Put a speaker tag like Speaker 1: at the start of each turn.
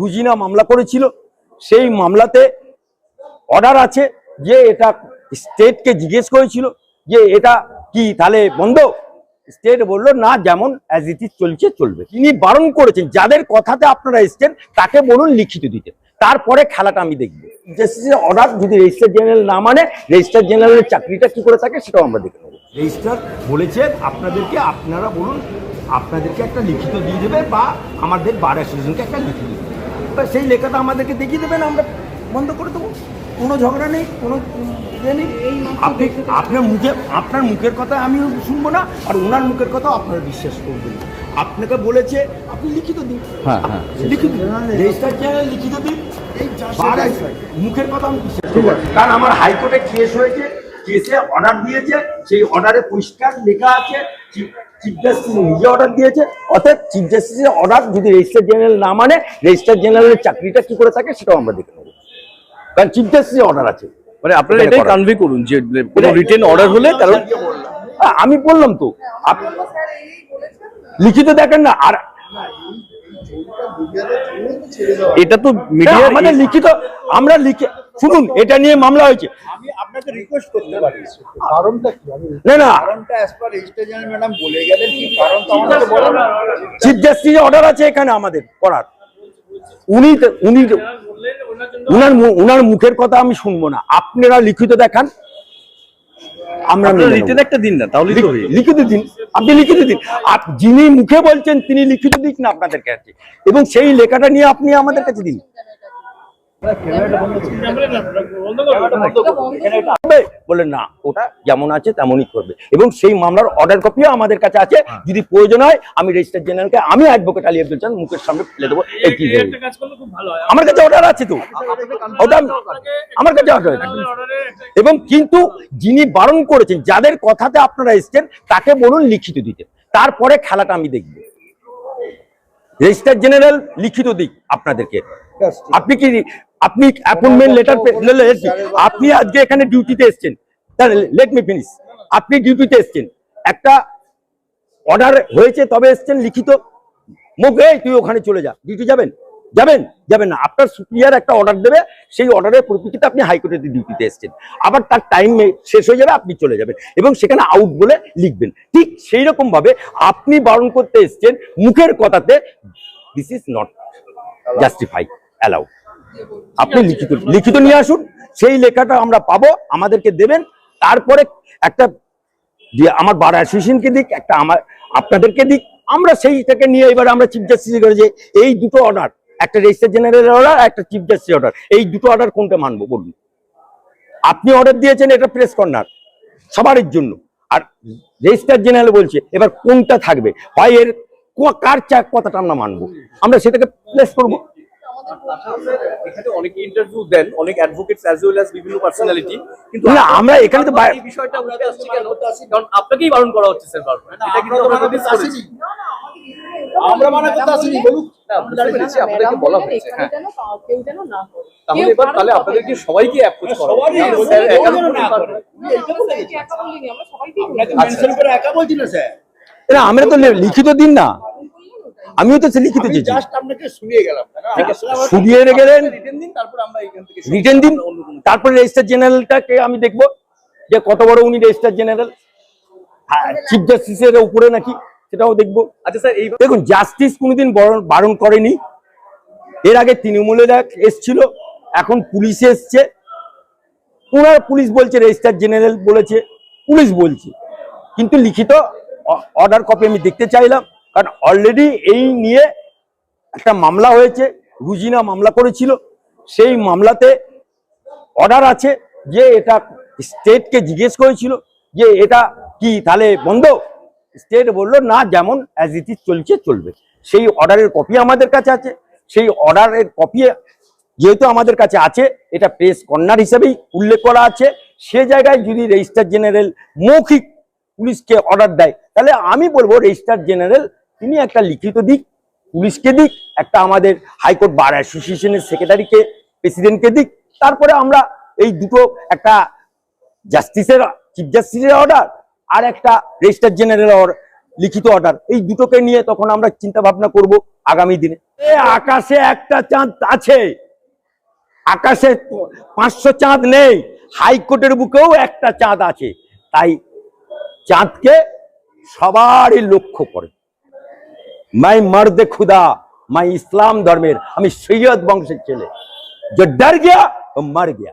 Speaker 1: রুজিনা মামলা করেছিল, সেই মামলাতে অর্ডার আছে যে এটা স্টেটকে জিজ্ঞেস করেছিল যে এটা কি তাহলে বন্ধ? স্টেট বলল, না, যেমন অ্যাজ ইট ইজ চলছে, চলবে। তিনি বারণ করেছেন, যাদের কথাতে আপনারা এসছেন, তাকে বলুন লিখিত দিতে। তারপরে খেলাটা আমি দেখব। অর্ডার যদি রেজিস্টার জেনারেল না মানে রেজিস্টার জেনারেলের চাকরিটা কি করে থাকে সেটাও আমরা দেখে নেব। রেজিস্টার বলেছেন, আপনাদেরকে আপনারা বলুন আপনাদেরকে একটা লিখিত দিয়ে দেবে বা আমাদের বার অ্যাসোসিয়েশনকে একটা লিখিত দিয়ে দেবে। বা সেই লেখাটা আমাদেরকে দেখিয়ে দেবেন আমরা বন্ধ করে দেবো। কোনো ঝগড়া নেই কোনো ইয়ে নেই। আপনি আপনার মুখে আপনার মুখের কথা আমি শুনব না আর ওনার মুখের কথাও আপনারা বিশ্বাস করবেন। আপনাকে বলেছে আপনি লিখিত দিন।
Speaker 2: হ্যাঁ, হ্যাঁ।
Speaker 1: লিখিত দিন। রেজিস্টার লিখিত। মুখের কথা আমি বিশ্বাস করব কারণ আমার হাইকোর্টে কেস হয়েছে কেসে অর্ডার দিয়েছে সেই অর্ডারে পরিষ্কার লেখা আছে চিফ জাস্টিস নিজে অর্ডার দিয়েছে। অর্থাৎ চিফ জাস্টিসের অর্ডার যদি রেজিস্টার জেনারেল না মানে রেজিস্টার জেনারেলের চাকরিটা কি করে থাকে সেটাও আমরা দেখে নেব। কারণ চিফ জাস্টিসের অর্ডার আছে।
Speaker 2: মানে আপনারা এটাই কনভে করুন যে কোনো রিটেন অর্ডার হলে কারণ
Speaker 1: আমি বললাম তো। লিখিত দেখেন না আর
Speaker 2: এটা তো
Speaker 1: না,
Speaker 2: মিডিয়ার
Speaker 1: আমাদের লিখিত আমরা লিখে শুনুন এটা নিয়ে মামলা হয়েছে।
Speaker 3: আমি আপনাকে রিকোয়েস্ট করতে পারি। কারণটা কি? আমি
Speaker 1: না না।
Speaker 3: কারণটা অ্যাজ পার রেজিস্টার ম্যাডাম বলে গেলেন কি কারণ তো আমাকে বলেন?
Speaker 1: চিফ জাস্টিস অর্ডার আছে এখানে আমাদের করার। উনি উনি উনার উনার মুখের কথা আমি শুনব না। আপনারা লিখিত দেখান। আমরা
Speaker 2: একটা দিন না তাহলে।
Speaker 1: লিখিত দিন। আপনি লিখিত দিন। আপ যিনি মুখে বলছেন তিনি লিখিত দিক না আপনাদের কাছে। এবং সেই লেখাটা নিয়ে আপনি আমাদের কাছে দিন? বলে না ওটা যেমন আছে তেমনই করবে। এবং সেই মামলার অর্ডার কপিও আমাদের কাছে আছে। যদি প্রয়োজন হয় আমি রেজিস্টার জেনারেলকে আমি অ্যাডভোকেট আলী আব্দুল চান মুখের সামনে ফেলে দেবো। এই আমার কাছে অর্ডার আছে তো। ওটা আমার কাছে অর্ডার আছে। এবং কিন্তু যিনি বারণ করেছেন যাদের কথাতে আপনারা এসছেন তাকে বলুন লিখিত দিতে। তারপরে খেলাটা আমি দেখব। রেজিস্টার জেনারেল লিখিত দিক আপনাদেরকে। আপনি কি আপনি অ্যাপয়েন্টমেন্ট লেটার আপনি আজকে এখানে ডিউটিতে এসছেন। লেট মি ফিনিশ আপনি ডিউটিতে এসছেন। একটা অর্ডার হয়েছে, তবে এসছেন লিখিত। মুখ, এই, তুই ওখানে চলে যা। ডিউটি যাবেন? যাবেন? যাবেন না। আপনার সুপ্রিয়ার একটা অর্ডার দেবে। সেই অর্ডারের পরিপ্রেক্ষিতে আপনি হাইকোর্টের ডিউটিতে এসছেন। আবার তার টাইম শেষ হয়ে যাবে, আপনি চলে যাবেন। এবং সেখানে আউট বলে লিখবেন। ঠিক সেই রকম ভাবে আপনি বারণ করতে এসছেন মুখের কথাতে this is not justify allow আপনি লিখিত লিখিত নিয়ে আসুন। সেই লেখাটা আমরা পাবো, আমাদেরকে দেবেন। তারপরে একটা আমার বার অ্যাসোসিয়েশনকে দিক, একটা আমার, আপনাদেরকে দিক। আমরা সেইটাকে নিয়ে এবার আমরা চিফ জাস্টিস করে যে এই দুটো অর্ডার একটা রেজিস্টার জেনারেল অর্ডার একটা চিফ জাস্টিস অর্ডার এই দুটো অর্ডার কোনটা মানবো, বলুন? আপনি অর্ডার দিয়েছেন, এটা প্রেস কর্নার সবার জন্য। আর রেজিস্টার জেনারেল বলছে, এবার কোনটা থাকবে? হয় এর কার চাক কথাটা আমরা মানবো? আমরা সেটাকে প্লেস করব।
Speaker 2: এখানে অনেকে ইন্টারভিউ দেন অনেক অ্যাডভোকেটস অ্যাজ ওয়েল অ্যাজ বিভিন্ন পার্সোনালিটি কিন্তু
Speaker 1: না, আমরা এখানে তো বাই-
Speaker 2: এই বিষয়টা উঠে আসছে কেন? কারণ আপনাকেই বারণ করা হচ্ছে স্যার বারবার এটা কিন্তু আমরা নোটিস করেছি।
Speaker 3: আমরা মানা করতে আসিনি বলুক।
Speaker 2: না বুঝতে পেরেছি আপনাদেরকে বলা হয়েছে হ্যাঁ।
Speaker 4: কেউ যেন না করে।
Speaker 2: তাহলে
Speaker 4: কেউ
Speaker 2: এবার তাহলে আপনাদেরকে সবাইকে অ্যাপ্রোচ করা।
Speaker 4: আমরা
Speaker 1: তো লিখিত দিন না। আমিও তো লিখিত চেয়েছি।
Speaker 3: শুনিয়ে
Speaker 1: গেলেন।
Speaker 2: রিটেন দিন তারপর আমরা এখান থেকে
Speaker 1: রিটেন দিন।
Speaker 2: অন্য
Speaker 1: তারপরে রেজিস্টার জেনারেলটাকে আমি দেখব যে কত বড় উনি রেজিস্টার জেনারেল চিফ জাস্টিসের উপরে নাকি সেটাও দেখব।
Speaker 2: আচ্ছা স্যার এই
Speaker 1: দেখুন জাস্টিস কোনোদিন বরণ- বারণ করেনি। এর আগে তৃণমূলের এক এসছিল এখন পুলিশ এসছে। ওনার পুলিশ বলছে রেজিস্টার জেনারেল বলেছে পুলিশ বলছে। কিন্তু লিখিত অর্ডার কপি আমি দেখতে চাইলাম। কারণ অলরেডি এই নিয়ে একটা মামলা হয়েছে, রুজিনা মামলা করেছিল। সেই মামলাতে অর্ডার আছে যে এটা স্টেটকে জিজ্ঞেস করেছিল যে এটা কি তাহলে বন্ধ? স্টেট বলল, না, যেমন অ্যাজ ইট ইজ চলছে, চলবে। সেই অর্ডারের কপি আমাদের কাছে আছে। সেই অর্ডারের কপি যেহেতু আমাদের কাছে আছে, এটা প্রেস কর্নার হিসেবেই উল্লেখ করা আছে। সে জায়গায় যদি রেজিস্টার জেনারেল মৌখিক পুলিশকে অর্ডার দেয়, তাহলে আমি বলব রেজিস্টার জেনারেল তিনি একটা লিখিত দিক, পুলিশকে দিক, একটা আমাদের হাইকোর্ট বার অ্যাসোসিয়েশনের সেক্রেটারিকে, প্রেসিডেন্টকে দিক। তারপরে আমরা এই দুটো একটা জাস্টিসের চিফ জাস্টিসের অর্ডার আর একটা রেজিস্টার জেনারেল অর্ডার লিখিত অর্ডার। এই দুটোকে নিয়ে তখন আমরা চিন্তা ভাবনা করব আগামী দিনে। আকাশে একটা চাঁদ আছে। আকাশে পাঁচশো চাঁদ নেই। হাইকোর্টের বুকেও একটা চাঁদ আছে। তাই চাঁদকে সবারই লক্ষ্য করে। মাই মর্দে খুদা, মাই ইসলাম ধর্মের, আমি সৈয়দ বংশের ছেলে। যে ডর গিয়া, ও মর গিয়া।